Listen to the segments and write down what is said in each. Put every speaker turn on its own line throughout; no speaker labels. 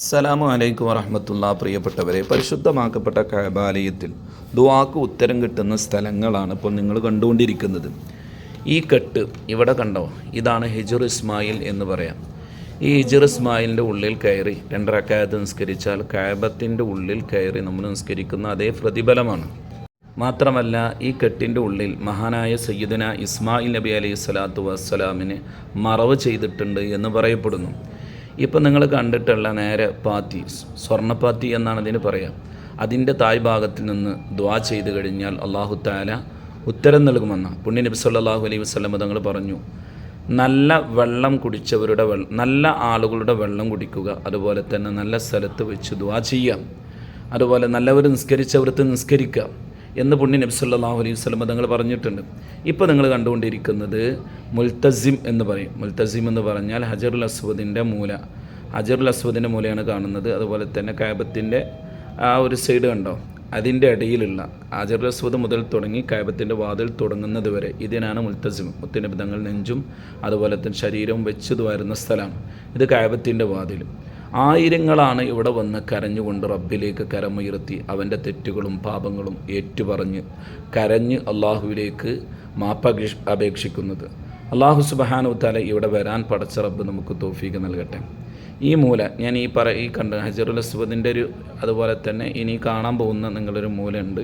അസ്സലാമു അലൈക്കും വറഹമത്തുള്ള പ്രിയപ്പെട്ടവരെ പരിശുദ്ധമാക്കപ്പെട്ട കബാലയത്തിൽ ദുവാക്ക് ഉത്തരം കിട്ടുന്ന സ്ഥലങ്ങളാണ് ഇപ്പോൾ നിങ്ങൾ കണ്ടുകൊണ്ടിരിക്കുന്നത്. ഈ കെട്ട് ഇവിടെ കണ്ടോ? ഇതാണ് ഹിജുർ ഇസ്മായിൽ എന്ന് പറയാം. ഈ ഹിജുർ ഇസ്മായിലിന്റെ ഉള്ളിൽ കയറി രണ്ടരക്കായത്ത് നിസ്കരിച്ചാൽ കാബത്തിന്റെ ഉള്ളിൽ കയറി നമ്മൾ നിസ്കരിക്കുന്ന അതേ പ്രതിഫലമാണ്. മാത്രമല്ല ഈ കെട്ടിന്റെ ഉള്ളിൽ മഹാനായ സയ്യിദന ഇസ്മായിൽ നബി അലൈഹി സ്വലാത്തു വസ്സലാമിന് മറവ് ചെയ്തിട്ടുണ്ട് എന്ന് പറയപ്പെടുന്നു. ഇപ്പം നിങ്ങൾ കണ്ടിട്ടുള്ള നേരെ പാത്തി സ്വർണപ്പാത്തി എന്നാണ് അതിന് പറയാം. അതിന്റെ തായ് ഭാഗത്തിൽ നിന്ന് ദ്വാ ചെയ്ത് കഴിഞ്ഞാൽ അള്ളാഹു താല ഉത്തരം നൽകുമെന്ന. പുണ്യ നബി സല്ലാഹു അലൈഹി വസല്ലം തങ്ങൾ പറഞ്ഞു നല്ല വെള്ളം കുടിച്ചവരുടെ വെള്ളം നല്ല ആളുകളുടെ വെള്ളം കുടിക്കുക അതുപോലെ തന്നെ നല്ല സ്ഥലത്ത് വെച്ച് ദ്വാ ചെയ്യാം. അതുപോലെ നല്ലവർ നിസ്കരിച്ചവർക്ക് നിസ്കരിക്കുക എന്ന് പുണ്യ നബി സല്ലല്ലാഹു അലൈഹി വസല്ലം തങ്ങൾ പറഞ്ഞിട്ടുണ്ട്. ഇപ്പോൾ നിങ്ങൾ കണ്ടുകൊണ്ടിരിക്കുന്നത് മുൽത്തസിം എന്ന് പറയും. മുൽത്തസിം എന്ന് പറഞ്ഞാൽ ഹജറുൽ അസ്വദിന്റെ മൂല. ഹജറുൽ അസ്വദിന്റെ മൂലയാണ് കാണുന്നത്. അതുപോലെ തന്നെ കാബത്തിന്റെ ആ ഒരു സൈഡ് കണ്ടോ? അതിന്റെ ഇടയിലുള്ള ഹജറുൽ അസ്വദ് മുതൽ തുടങ്ങി കാബത്തിന്റെ വാതിൽ തുടങ്ങുന്നത് വരെ ഇതിനാണ് മുൽത്തസിം. മുത്തിനബി തങ്ങൾ നെഞ്ചും അതുപോലെ തന്നെ ശരീരവും വെച്ച് വരുന്ന സ്ഥലമാണ്. ഇത് കാബത്തിന്റെ വാതിൽ. ആയിരങ്ങളാണ് ഇവിടെ വന്ന് കരഞ്ഞുകൊണ്ട് റബ്ബിലേക്ക് കരമുയർത്തി അവന്റെ തെറ്റുകളും പാപങ്ങളും ഏറ്റുപറഞ്ഞ് കരഞ്ഞ് അള്ളാഹുവിലേക്ക് മാപ്പ അപേക്ഷിക്കുന്നത്. അള്ളാഹു സുബഹാനു താല ഇവിടെ വരാൻ പടച്ച റബ്ബ് നമുക്ക് തോഫീക്ക് നൽകട്ടെ. ഈ മൂല ഞാൻ ഈ പറ ഈ കണ്ട ഹജറുൽ അസ്വദിന്റെ ഒരു അതുപോലെ തന്നെ ഇനി കാണാൻ പോകുന്ന നിങ്ങളൊരു മൂലയുണ്ട്.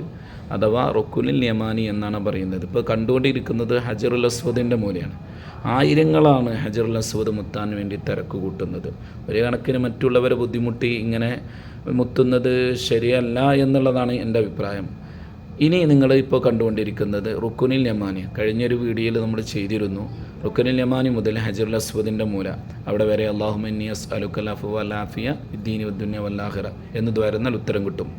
അഥവാ റുക്കുലിൽ യമാനി എന്നാണ് പറയുന്നത്. ഇപ്പോൾ കണ്ടുകൊണ്ടിരിക്കുന്നത് ഹജറുൽ അസ്വദിന്റെ മൂലയാണ്. ആയിരങ്ങളാണ് ഹജറുൽ അസ്വദ് മുത്താൻ വേണ്ടി തിരക്ക് കൂട്ടുന്നത്. ഒരു കണക്കിന് മറ്റുള്ളവരെ ബുദ്ധിമുട്ടി ഇങ്ങനെ മുത്തുന്നത് ശരിയല്ല എന്നുള്ളതാണ് എന്റെ അഭിപ്രായം. ഇനി നിങ്ങൾ ഇപ്പോൾ കണ്ടുകൊണ്ടിരിക്കുന്നത് റുക്കുനിൽ യമാനി. കഴിഞ്ഞൊരു വീഡിയോയിൽ നമ്മൾ ചെയ്തിരുന്നു. റുക്കുനിൽ യമാനി മുതൽ ഹജറുൽ അസ്വദിന്റെ മൂല. അവിടെ വരെ അള്ളാഹുമന്നിയസ് അലുക്കൽ അഫു അലാഫിയ ദീനി വല്ലാഹിറ എന്ന് ദ്വാരുന്നാൽ ഉത്തരം കിട്ടും.